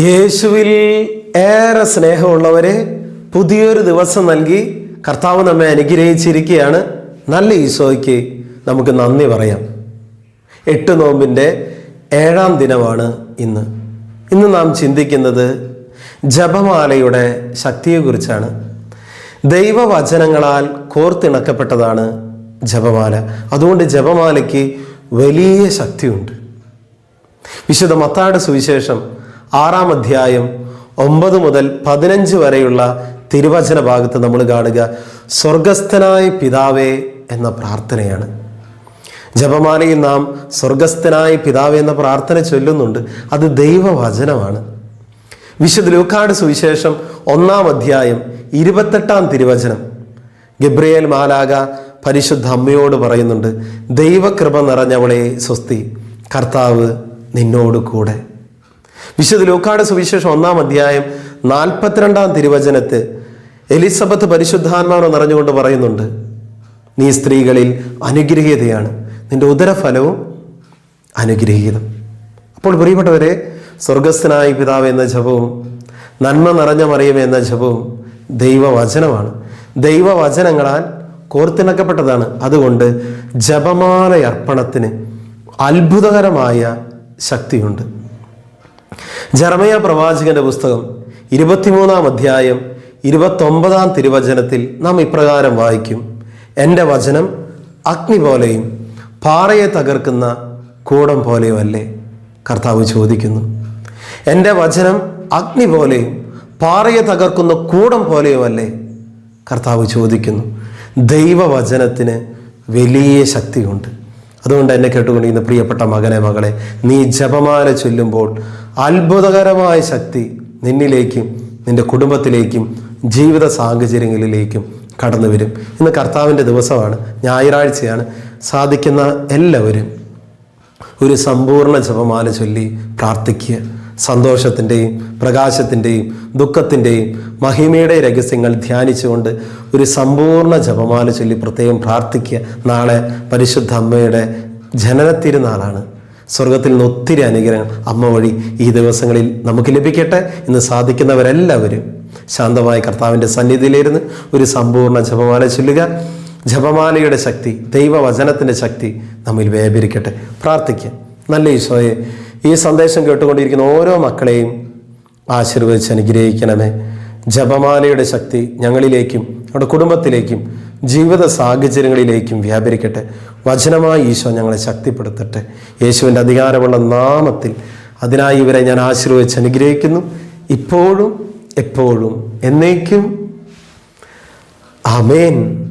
യേശുവിൽ ഏറെ സ്നേഹമുള്ളവരെ പുതിയൊരു ദിവസം നൽകി കർത്താവ് നമ്മെ അനുഗ്രഹിച്ചിരിക്കുകയാണ്. നല്ല ഈശോയ്ക്ക് നമുക്ക് നന്ദി പറയാം. എട്ട് നോമ്പിന്റെ ഏഴാം ദിനമാണ് ഇന്ന്. ഇന്ന് നാം ചിന്തിക്കുന്നത് ജപമാലയുടെ ശക്തിയെക്കുറിച്ചാണ്. ദൈവവചനങ്ങളാൽ കോർത്തിണക്കപ്പെട്ടതാണ് ജപമാല. അതുകൊണ്ട് ജപമാലയ്ക്ക് വലിയ ശക്തിയുണ്ട്. വിശുദ്ധ മത്താട് സുവിശേഷം ആറാം അധ്യായം ഒമ്പത് മുതൽ പതിനഞ്ച് വരെയുള്ള തിരുവചന ഭാഗത്ത് നമ്മൾ കാണുക സ്വർഗസ്ഥനായ പിതാവേ എന്ന പ്രാർത്ഥനയാണ്. ജപമാലയിൽ നാം സ്വർഗസ്ഥനായ പിതാവേ എന്ന പ്രാർത്ഥന ചൊല്ലുന്നുണ്ട്. അത് ദൈവവചനമാണ്. വിശുദ്ധ ലൂക്കാട് സുവിശേഷം ഒന്നാം അധ്യായം ഇരുപത്തെട്ടാം തിരുവചനം. ഗബ്രിയേൽ മാലാക പരിശുദ്ധ അമ്മയോട് പറയുന്നുണ്ട് ദൈവകൃപ നിറഞ്ഞവളെ സ്വസ്തി കർത്താവ് നിന്നോട് കൂടെ വിശുദ്ധ ലൂക്കാട് സുവിശേഷം ഒന്നാം അധ്യായം നാൽപ്പത്തിരണ്ടാം തിരുവചനത്ത് എലിസബത്ത് പരിശുദ്ധാത്മാവ് നിറഞ്ഞുകൊണ്ട് പറയുന്നുണ്ട് നീ സ്ത്രീകളിൽ അനുഗ്രഹീതയാണ്. നിന്റെ ഉദരഫലവും അനുഗ്രഹീതം. അപ്പോൾ പ്രിയപ്പെട്ടവരെ സ്വർഗസ്ഥനായ പിതാവ് എന്ന ജപവും നന്മ നിറഞ്ഞ മറിയം എന്ന ജപവും ദൈവവചനമാണ്. ദൈവവചനങ്ങളാൽ കോർത്തിണക്കപ്പെട്ടതാണ്. അതുകൊണ്ട് ജപമാല അർപ്പണത്തിന് അത്ഭുതകരമായ ശക്തിയുണ്ട്. ജർമയ പ്രവാചകന്റെ പുസ്തകം ഇരുപത്തിമൂന്നാം അധ്യായം ഇരുപത്തൊമ്പതാം തിരുവചനത്തിൽ നാം ഇപ്രകാരം വായിക്കും. എന്റെ വചനം അഗ്നി പോലെയും പാറയെ തകർക്കുന്ന കൂടം പോലെയും അല്ലേ? കർത്താവ് ചോദിക്കുന്നു. എന്റെ വചനം അഗ്നി പോലെയും പാറയെ തകർക്കുന്ന കൂടം പോലെയും അല്ലേ? കർത്താവ് ചോദിക്കുന്നു. ദൈവവചനത്തിന് വലിയ ശക്തിയുണ്ട്. അതുകൊണ്ട് എന്നെ കേട്ടുകൊണ്ടിരിക്കുന്ന പ്രിയപ്പെട്ട മകനെ മകളെ നീ ജപമാല ചൊല്ലുമ്പോൾ അത്ഭുതകരമായ ശക്തി നിന്നിലേക്കും നിന്റെ കുടുംബത്തിലേക്കും ജീവിത സാഹചര്യങ്ങളിലേക്കും കടന്നു വരും. ഇന്ന് കർത്താവിന്റെ ദിവസമാണ് ഞായറാഴ്ചയാണ്. സാധിക്കുന്ന എല്ലാവരും ഒരു സമ്പൂർണ ജപമാല ചൊല്ലി പ്രാർത്ഥിക്കുക. സന്തോഷത്തിന്റെയും പ്രകാശത്തിന്റെയും ദുഃഖത്തിന്റെയും മഹിമയുടെ രഹസ്യങ്ങൾ ധ്യാനിച്ചുകൊണ്ട് ഒരു സമ്പൂർണ ജപമാല ചൊല്ലി പ്രത്യേകം പ്രാർത്ഥിക്കുക. നാളെ പരിശുദ്ധ അമ്മയുടെ ജനനത്തിരുനാളാണ് സ്വർഗത്തിൽ നിന്ന് ഒത്തിരി അനുഗ്രഹം അമ്മ വഴി ഈ ദിവസങ്ങളിൽ നമുക്ക് ലഭിക്കട്ടെ ഇന്ന് സാധിക്കുന്നവരെല്ലാവരും ശാന്തമായ കർത്താവിന്റെ സന്നിധിയിലിരുന്ന് ഒരു സമ്പൂർണ ജപമാല ചൊല്ലുക. ജപമാലയുടെ ശക്തി ദൈവവചനത്തിന്റെ ശക്തി നമ്മിൽ വ്യാപരിക്കട്ടെ. പ്രാർത്ഥിക്കുക നല്ല ഈശോയെ ഈ സന്ദേശം കേട്ടുകൊണ്ടിരിക്കുന്ന ഓരോ മക്കളെയും ആശീർവദിച്ച് അനുഗ്രഹിക്കണമേ. ജപമാലയുടെ ശക്തി ഞങ്ങളിലേക്കും നമ്മുടെ കുടുംബത്തിലേക്കും ജീവിത സാഹചര്യങ്ങളിലേക്കും വ്യാപരിക്കട്ടെ. വചനമായി ഈശോ ഞങ്ങളെ ശക്തിപ്പെടുത്തട്ടെ. യേശുവിന്റെ അധികാരമുള്ള നാമത്തിൽ അതിനായി ഇവരെ ഞാൻ ആശീർവദിച്ച് അനുഗ്രഹിക്കുന്നു. ഇപ്പോഴും എപ്പോഴും എന്നേക്കും. ആമേൻ.